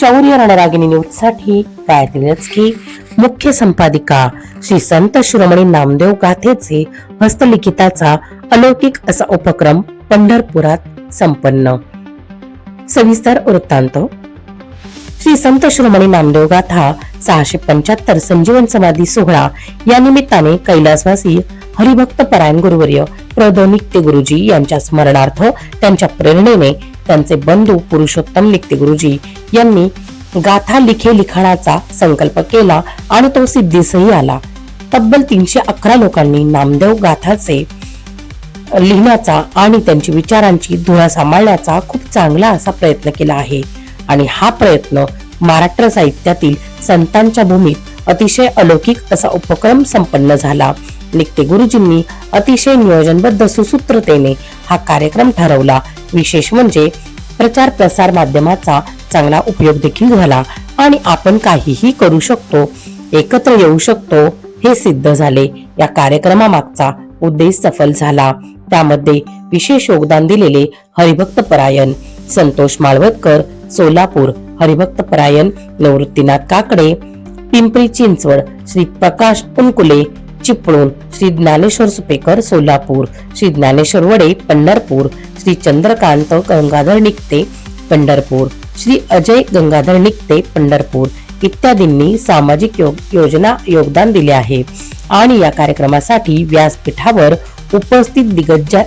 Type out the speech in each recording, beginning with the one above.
शौर्य रणरागिणी न्यूजसाठी गायत्री मुख्य संपादिका श्री संत शिरोमणी नामदेव गाथेचे हस्तलिखिताचा अलौकिक असा उपक्रम पंढरपुरात संपन्न. सविस्तर वृत्तांत. श्री संत शिरोमणी नामदेव गाथा सहाशे पंच्याहत्तर संजीवन समाधी सोहळा या निमित्ताने कैलासवासी हरिभक्त परायण गुरुवर्य प्रदो नित्य गुरुजी यांच्या स्मरणार्थ त्यांच्या प्रेरणेने त्यांचे बंधू पुरुषोत्तम नित्य गुरुजी यांनी गाथा लिखे लिखाणाचा संकल्प केला आणि तो सिद्धीसही आला. तब्बल तीनशे अकरा लोकांनी नामदेव गाथाचे लिहिण्याचा आणि त्यांची विचारांची धुळा सांभाळण्याचा खूप चांगला असा प्रयत्न केला आहे. आणि हा प्रयत्न महाराष्ट्र साहित्यातील संतांच्या भूमीत अतिशय अलौकिक असा उपक्रम संपन्न झाला. निकते गुरुजींनी अतिशय नियोजनबद्ध सुसूत्रतेने हा कार्यक्रम ठरवला. विशेष म्हणजे प्रचार प्रसार माध्यमाचा चांगला उपयोग देखील झाला आणि आपण काहीही करू शकतो एकत्र येऊ शकतो हे सिद्ध झाले. या कार्यक्रमामागचा उद्देश सफल झाला. त्यामध्ये विशेष योगदान दिलेले हरिभक्त परायण संतोष माळवतकर सोलापूर हरिभक्त परायण निवृत्तीनाथ काकडे पिंपरी चिंचवड श्री प्रकाश उनकुले चिपळूण श्री ज्ञानेश्वर सुपेकर सोलापूर श्री ज्ञानेश्वर वडे पंढरपूर श्री चंद्रकांत गंगाधर निकते पंढरपूर. श्री अजय गंगाधर निकते पंढरपूर. इत्यादींनी सामाजिक योग योजना योगदान दिले आहे. आणि या कार्यक्रमासाठी व्यासपीठावर उपस्थित दिग्गजा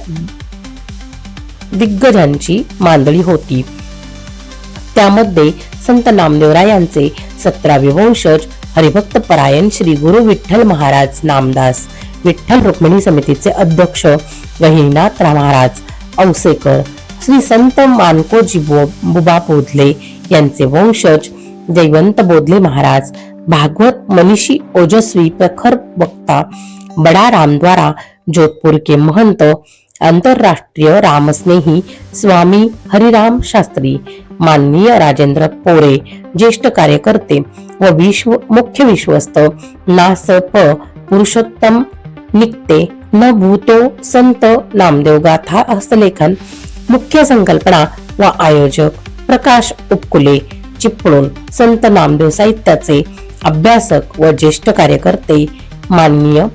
दिग्गजांची मांडळी होती. त्यामध्ये संत नामदेवरायांचे सतरावे वंशज हरिभक्त परायण श्री गुरु विठ्ठल महाराज नामदास विठ्ठल रुक्मिणी समितीचे अध्यक्ष गहिनीनाथ महाराज औसेकर श्री संत मानकोजी बुबा बोधले यांचे वंशज जयवंत बोधले महाराज. भागवत मनीषी ओजस्वी प्रखर वक्ता बडा रामद्वारा जोधपुर के महंत आंतरराष्ट्रीय रामस्नेही स्वामी हरिराम शास्त्री माननीय राजेंद्र पोरे ज्येष्ठ कार्यकर्ते व विश्व मुख्य विश्वस्त नास प पुरुषोत्तम निकते न भूतो संत नामदेव गाथा हस्तलेखन मुख्य संकल्पना व आयोजक प्रकाश उपकुले चिपळूण संत नामदेव साहित्याचे अभ्यासक व ज्येष्ठ कार्यकर्ते माननीय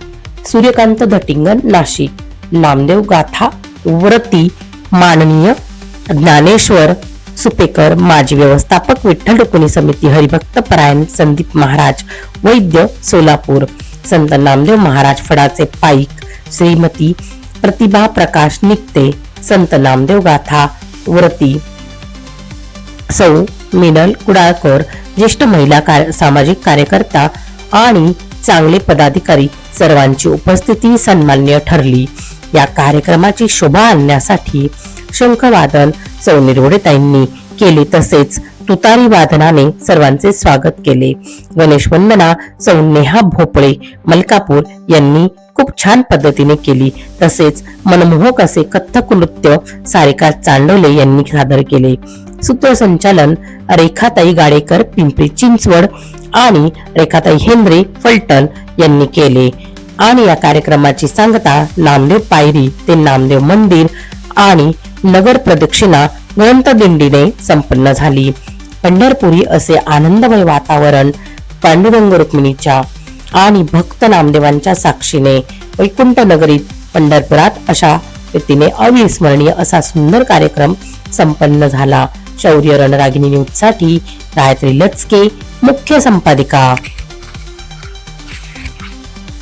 सूर्यकांत धटिंगन नाशिक नामदेव गाथा व्रती माननीय ज्ञानेश्वर सुपेकर माजी व्यवस्थापक विठ्ठल रुक्मिणी समिती हरिभक्त परायण संदीप महाराज वैद्य सोलापूर संत नामदेव महाराज फडाचे पाईक श्रीमती प्रतिभा प्रकाश निकते संत नामदेव गाथा व्रती सौ मिनल कुडाळकर ज्येष्ठ महिला कार, सामाजिक कार्यकर्ता आणि चांगले पदाधिकारी सर्वांची उपस्थिती सन्मान्य ठरली. या कार्यक्रमाची शोभा आणण्यासाठी शंखवादन सौनिरोडेताईंनी केले तसेच तुतारी वादनाने सर्वांचे स्वागत केले. गणेश वंदना सौ नेहा भोपळे मलकापूर यांनी खूप छान पद्धतीने केली. तसेच मनमोहक असे कथ्थक नृत्य सारिका चांडवले यांनी सादर केले. सूत्रसंचालन रेखाताई गाडेकर पिंपरी चिंचवड आणि रेखाताई हेंद्रे फलटण यांनी केले. आणि या कार्यक्रमाची सांगता नामदेव पायरी ते नामदेव मंदिर आणि नगर प्रदक्षिणा ग्रंथदिंडीने संपन्न झाली. पंढरपुरी असे आनंदमय वातावरण पांडुरंग रुक्मिणीच्या आणि भक्त नामदेवांच्या साक्षीने वैकुंठ नगरीत पंढरपुरात अशा रीतीने अविस्मरणीय असा सुंदर कार्यक्रम संपन्न झाला. शौर्य रणरागिनी न्यूजसाठी गायत्री लचके मुख्य संपादिका.